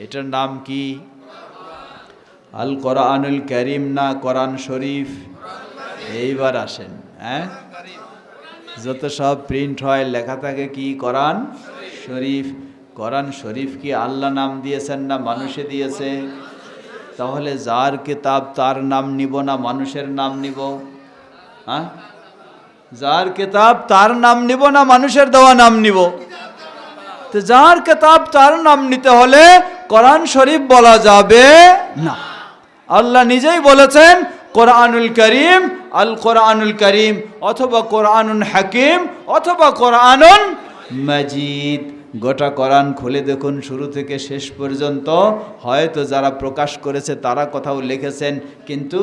এটার নাম কি? আল কোরআনুল করিম না কোরআন শরীফ? এইবার আসেন হ্যাঁ? যত সব প্রিন্ট হয়, লেখা থাকে কি? কোরআন শরীফ। কোরআন শরীফ কি আল্লাহ নাম দিয়েছেন না মানুষে দিয়েছে? তাহলে যার কিতাব তার নাম নিব না মানুষের নাম নিব? হ্যাঁ? যার কিতাব তার নাম নিব না মানুষের দেওয়া নাম নিব? তো যার কিতাব তার নাম নিতে হলে কোরআন শরীফ বলা যাবে না। আল্লাহ নিজেই বলেছেন, কোরআনুল করিম আল কোরআনুল করিম, অথবা কোরআনুল হাকিম, অথবা কোরআনুন মাজিদ। গোটা কোরআন খুলে দেখুন, শুরু থেকে শেষ পর্যন্ত। হয়তো যারা প্রকাশ করেছে, তারা কোথাও লিখেছেন, কিন্তু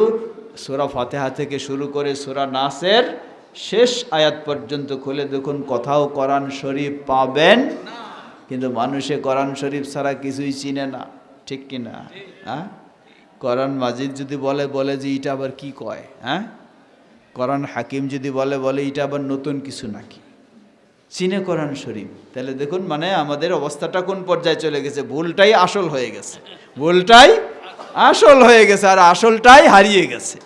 সুরা ফাতেহা থেকে শুরু করে সুরা নাসের শেষ আয়াত পর্যন্ত খুলে দেখুন, কোথাও কোরআন শরীফ পাবেন কিন্তু মানুষে কোরআন শরীফ ছাড়া কিছুই চিনে না। ঠিক কি না? হ্যাঁ? কোরআন মাজিদ যদি বলে বলে যে এটা আবার কি কয়? হ্যাঁ? কোরআন হাকিম যদি বলে বলে এটা আবার নতুন কিছু নাকি? চিনে কোরআন শরীফ। তাহলে দেখুন মানে আমাদের অবস্থাটা কোন পর্যায়ে চলে গেছে? ভুলটাই আসল হয়ে গেছে। ভুলটাই আসল হয়ে গেছে আর আসলটাই হারিয়ে গেছে।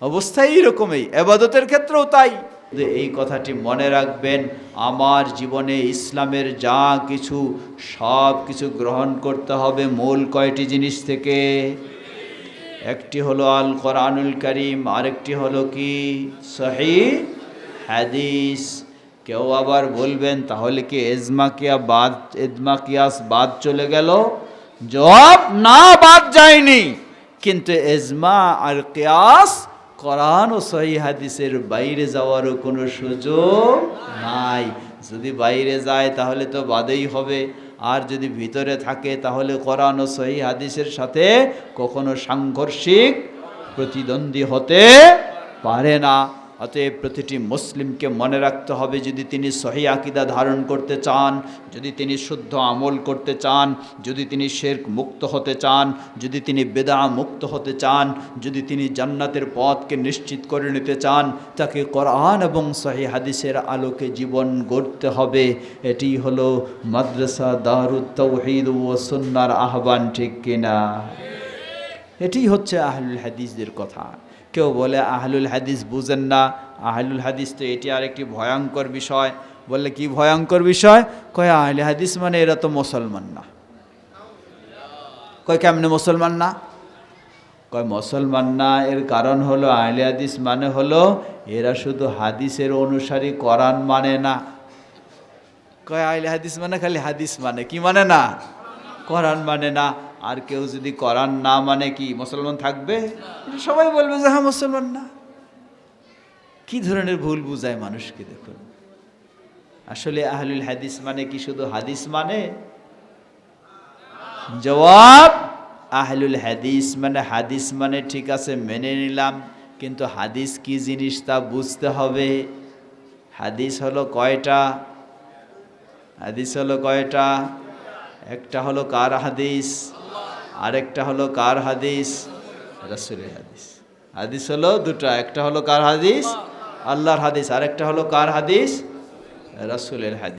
অবস্থা এইরকমই। এবাদতের ক্ষেত্রেও তাই। এই কথাটি মনে রাখবেন, আমার জীবনে ইসলামের যা কিছু, সব কিছু গ্রহণ করতে হবে মূল কয়টি জিনিস থেকে? একটি হলো আল কোরআনুল করিম, আরেকটি হলো কি? সহি হাদিস। কেউ আবার বলবেন, তাহলে কি এজমাকিয়া বাদ এজমাকিয়াস বাদ চলে গেল? জবাব না, বাদ যায়নি। কিন্তু এজমা আর কিয়াস কোরআন ও সহি হাদিসের বাইরে যাওয়ারও কোনো সুযোগ নাই। যদি বাইরে যায় তাহলে তো বাদেই হবে। আর যদি ভিতরে থাকে তাহলে কোরআন ও সহি হাদিসের সাথে কখনো সাংঘর্ষিক প্রতিদ্বন্দ্বী হতে পারে না। অতএব প্রতিটি মুসলিমকে মনে রাখতে হবে, যদি তিনি সহি আকিদা ধারণ করতে চান, যদি তিনি শুদ্ধ আমল করতে চান, যদি তিনি শেরক মুক্ত হতে চান, যদি তিনি বেদা মুক্ত হতে চান, যদি তিনি জান্নাতের পথকে নিশ্চিত করে নিতে চান, তাকে কোরআন এবং সহি হাদিসের আলোকে জীবন গড়তে হবে। এটি হলো মাদ্রাসা দারুত তৌহিদ ও সন্ন্যার আহ্বান, ঠিক কিনা? এটি হচ্ছে আহলুল হাদিসদের কথা। কেউ বলে, আহলুল হাদিস বুঝেন না। আহলুল হাদিস তো এটি আরেকটি ভয়ঙ্কর বিষয়। বললে, কি ভয়ঙ্কর বিষয়? কয়, আহলে হাদিস মানে এরা তো মুসলমান না। কয়, কেমনে মুসলমান না? কয়, মুসলমান না, এর কারণ হলো আহলে হাদিস মানে হলো এরা শুধু হাদিসের অনুসারী কোরআন মানে না। কয়, আহলে হাদিস মানে খালি হাদিস মানে। কি মানে না? কোরআন মানে না। আর কেউ যদি কোরআন না মানে কি, মুসলমান থাকবে? সবাই বলবে যে হ্যাঁ মুসলমান না। কি ধরনের ভুল বুঝায় মানুষকে, দেখুন। আসলে আহলুল হাদিস মানে কি শুধু হাদিস মানে? জবাব, আহলুল হাদিস মানে হাদিস মানে ঠিক আছে, মেনে নিলাম, কিন্তু হাদিস কি জিনিস তা বুঝতে হবে? হাদিস হলো কয়টা? হাদিস হলো কয়টা? একটা হলো কার হাদিস? আরেকটা হলো কার হাদিস? রাসুলের হাদিস। হাদিস হলো দুটা, একটা হলো কার হাদিস? আল্লাহর হাদিস, আরেকটা হলো কার হাদিস? রাসুলের হাদিস।